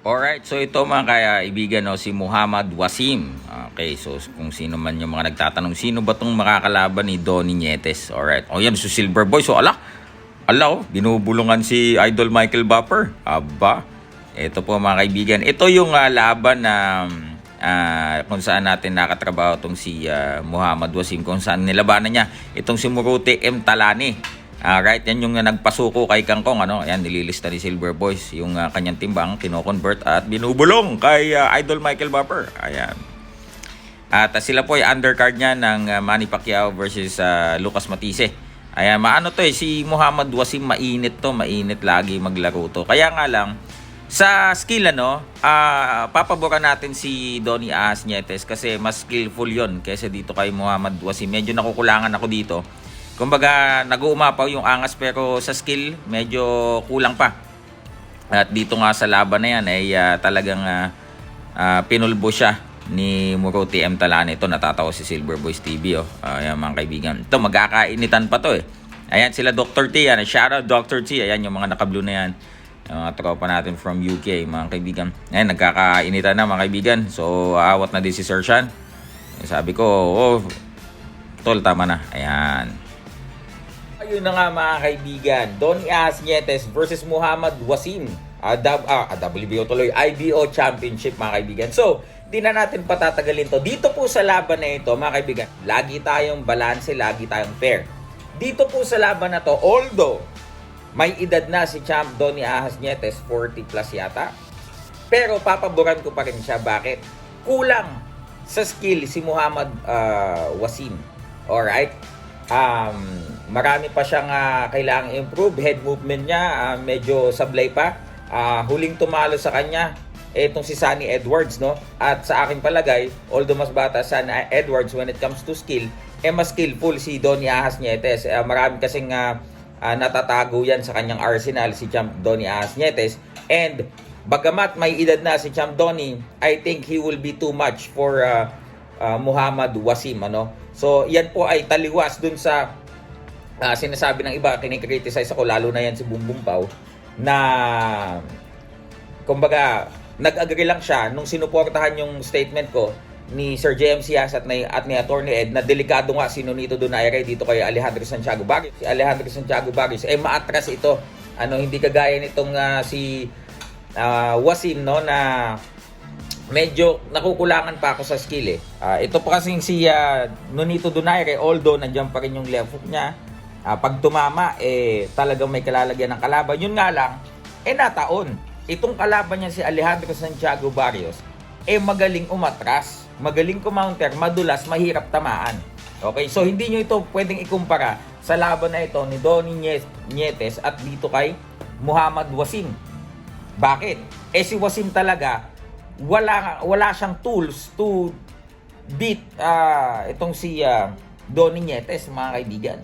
Alright, so ito mga kaibigan, no, si Muhammad Wasim. Okay, so kung sino man yung mga nagtatanong, sino ba tong makakalaban ni Donny Nietes? Alright, o yan, so Silver Boy. So ala, ala, oh, binubulungan si Idol Michael Bupper. Aba, ito po mga kaibigan. Ito yung ah, laban na ah, kung saan natin nakatrabaho itong si ah, Muhammad Wasim, kung saan nilabanan niya itong si Muruti M. Talani. Alright, yan yung uh, nagpasuko kay Kangkong, ano? Ayan, nililista ni Silver Boys yung uh, kanyang timbang, kino-convert at binubulong kay uh, Idol Michael Bupper. Ayan. At uh, sila po ay undercard niya ng uh, Manny Pacquiao versus uh, Lucas Matisse. Ayan, maano to eh, si Muhammad Wasim mainit to, mainit lagi maglaro to. Kaya nga lang, sa skill ano, ah papaboran natin si Donny As Nietes kasi mas skillful yon kaysa dito kay Muhammad Wasim. Medyo nakukulangan ako dito. Kumbaga, nag-uumapaw yung angas pero sa skill, medyo kulang pa. At dito nga sa laban na yan, ay ah, talagang ah, ah, pinulbo siya ni Muruti M. Talane. Ito, natatawa si Silver Boys TV. Oh. Ayan mga kaibigan. Ito, magkakainitan pa to eh. Ayan sila Dr. T. Yan. Shout out Dr. T. Ayan yung mga naka-blue na yan. Yung mga tropa natin from UK, mga kaibigan. Ayan, nagkakainitan na mga kaibigan. So, aawat na din si Sir Sean. Sabi ko, oh, tol, tama na. Ayan. Ayun na nga mga kaibigan, Donny As Nietes versus Muhammad Wasim. Uh, dab, ah, ah, WBO tuloy, IBO Championship mga kaibigan. So, di na natin patatagalin to. Dito po sa laban na ito mga kaibigan, lagi tayong balanse, lagi tayong fair. Dito po sa laban na to, although may edad na si Champ Donny Ahas Nietes, 40 plus yata. Pero papaboran ko pa rin siya. Bakit? Kulang sa skill si Muhammad ah, Wasim. Alright? Um, marami pa siyang ah, kailangang improve. Head movement niya ah, medyo sablay pa. Ah, huling tumalo sa kanya etong si Sunny Edwards, no? At sa aking palagay, although mas bata Sunny Edwards when it comes to skill, eh mas skillful si Donny Ahas Nietes. Eh, marami kasing ah, ah, natatago yan sa kanyang arsenal si Champ Donny Ahas Nietes. And bagamat may edad na si Champ Donny, I think he will be too much for ah, ah, Muhammad Wasim, ano? So, yan po ay taliwas dun sa ah, sinasabi ng iba, kinikriticize ako, lalo na yan si Bumbum Pao, na kumbaga, nag-agree lang siya nung sinuportahan yung statement ko ni Sir JM Sias at ni, at ni Attorney Ed na delikado nga si Nonito Donaire dito kay Alejandro Santiago Barrios. Si Alejandro Santiago Barrios, eh maatras ito. Ano, hindi kagaya nitong ah, si ah, Wasim, no, na medyo nakukulangan pa ako sa skill eh. Ah, ito pa kasing si ah, Nonito Donaire, although nandiyan pa rin yung left hook niya, ah, pag tumama, eh talagang may kalalagyan ng kalaban. Yun nga lang, eh nataon. Itong kalaban niya si Alejandro Santiago Barrios, eh magaling umatras, magaling kumounter, madulas, mahirap tamaan. Okay, so hindi nyo ito pwedeng ikumpara sa laban na ito ni Donny Nietes at dito kay Muhammad Wasim. Bakit? Eh si Wasim talaga, wala wala siyang tools to beat ah, itong si ah, Donny Nietes, mga kaibigan.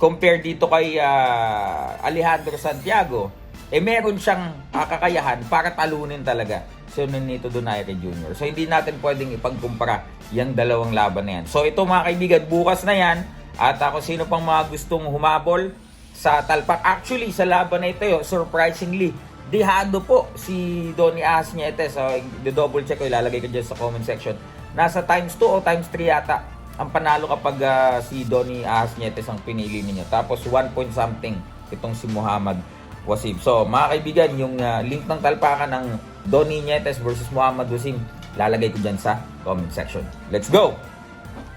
Compare dito kay ah, Alejandro Santiago, eh meron siyang ah, kakayahan para talunin talaga si Nonito Donaire Jr. So hindi natin pwedeng ipagkumpara yung dalawang laban na yan. So ito mga kaibigan, bukas na yan. At ako sino pang mga gustong humabol sa talpak. Actually, sa laban na ito, surprisingly, dihado po si Donny Ahas Nietes. So, double check ko, ilalagay ko dyan sa comment section. Nasa times 2 o times 3 yata ang panalo kapag ah, si Donny Ahas Nietes ang pinili ninyo. Tapos 1 point something itong si Muhammad Wasim. So, mga kaibigan, yung ah, link ng talpakan ng Donny Nietes versus Muhammad Wasim, lalagay ko dyan sa comment section. Let's go!